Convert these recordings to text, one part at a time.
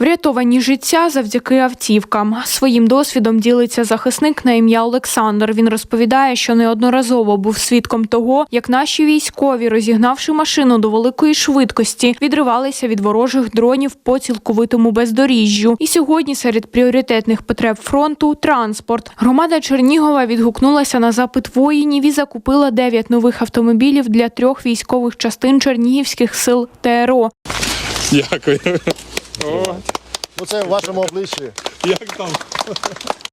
Врятовані життя завдяки автівкам. Своїм досвідом ділиться захисник на ім'я Олександр. Він розповідає, що неодноразово був свідком того, як наші військові, розігнавши машину до великої швидкості, відривалися від ворожих дронів по цілковитому бездоріжжю. І сьогодні серед пріоритетних потреб фронту транспорт. Громада Чернігова відгукнулася на запит воїнів і закупила 9 нових автомобілів для трьох військових частин Чернігівських сил ТРО. Дякую. О, Ну це в вашому обличчі. як там?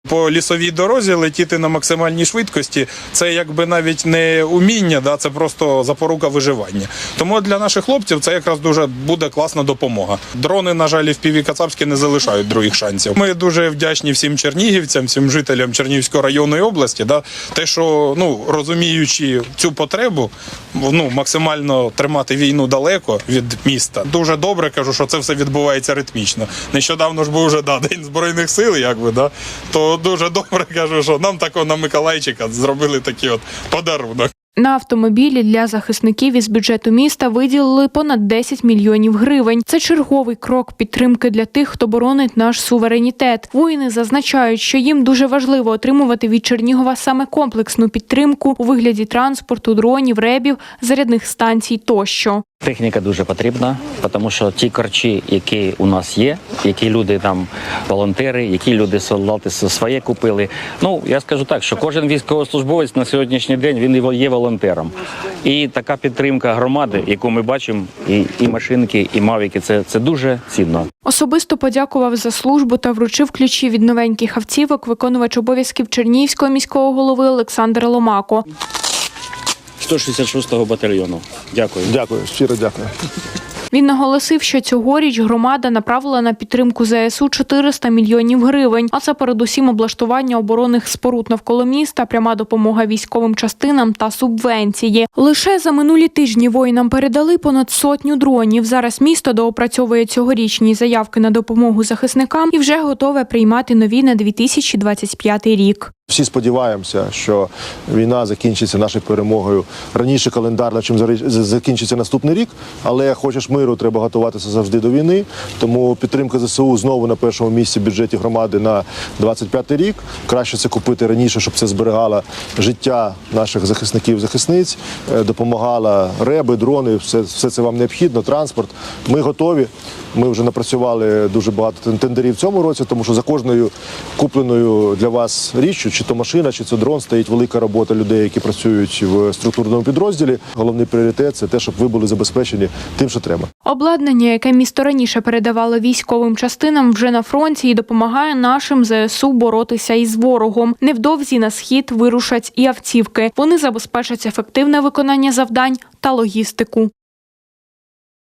По лісовій дорозі летіти на максимальній швидкості це якби навіть не уміння, да, це просто запорука виживання. Тому для наших хлопців це якраз дуже буде класна допомога. Дрони, на жаль, в піві Кацапські не залишають других шансів. Ми дуже вдячні всім чернігівцям, всім жителям Чернігівської районної області. Да, те, що ну розуміючи цю потребу, ну максимально тримати війну далеко від міста. Дуже добре кажу, що це все відбувається ритмічно. Нещодавно ж був вже да, день збройних сил, якби да. То дуже добре кажу, що нам такого на Миколайчика зробили такий от подарунок. На автомобілі для захисників із бюджету міста виділили понад 10 мільйонів гривень. Це черговий крок підтримки для тих, хто боронить наш суверенітет. Воїни зазначають, що їм дуже важливо отримувати від Чернігова саме комплексну підтримку у вигляді транспорту, дронів, ребів, зарядних станцій тощо. Техніка дуже потрібна, тому що ті корчі, які у нас є, які люди там волонтери, які люди солдати своє купили. Ну я скажу так, що кожен військовослужбовець на сьогоднішній день він є волонтером. І така підтримка громади, яку ми бачимо, і, і машинки, і мавіки, це, це дуже цінно. Особисто подякував за службу та вручив ключі від новеньких автівок виконувач обов'язків Чернігівського міського голови Олександр Ломако. 166-го батальйону. Дякую. Дякую, щиро дякую. Він наголосив, що цьогоріч громада направила на підтримку ЗСУ 400 мільйонів гривень. А це передусім облаштування оборонних споруд навколо міста, пряма допомога військовим частинам та субвенції. Лише за минулі тижні воїнам передали понад сотню дронів. Зараз місто доопрацьовує цьогорічні заявки на допомогу захисникам і вже готове приймати нові на 2025 рік. Всі сподіваємося, що війна закінчиться нашою перемогою раніше календарно, чим закінчиться наступний рік. Але хочеш миру, треба готуватися завжди до війни. Тому підтримка ЗСУ знову на першому місці в бюджеті громади на 25 рік. Краще це купити раніше, щоб це зберігало життя наших захисників, захисниць, е, допомагала реби, дрони. Все, все це вам необхідно. Транспорт. Ми готові. Ми вже напрацювали дуже багато тендерів в цьому році, тому що за кожною купленою для вас річчю, чи то машина, чи це дрон, стоїть велика робота людей, які працюють в структурному підрозділі. Головний пріоритет це те, щоб ви були забезпечені тим, що треба. Обладнання, яке місто раніше передавало військовим частинам, вже на фронті і допомагає нашим ЗСУ боротися із ворогом. Невдовзі на схід вирушать і автівки. Вони забезпечать ефективне виконання завдань та логістику.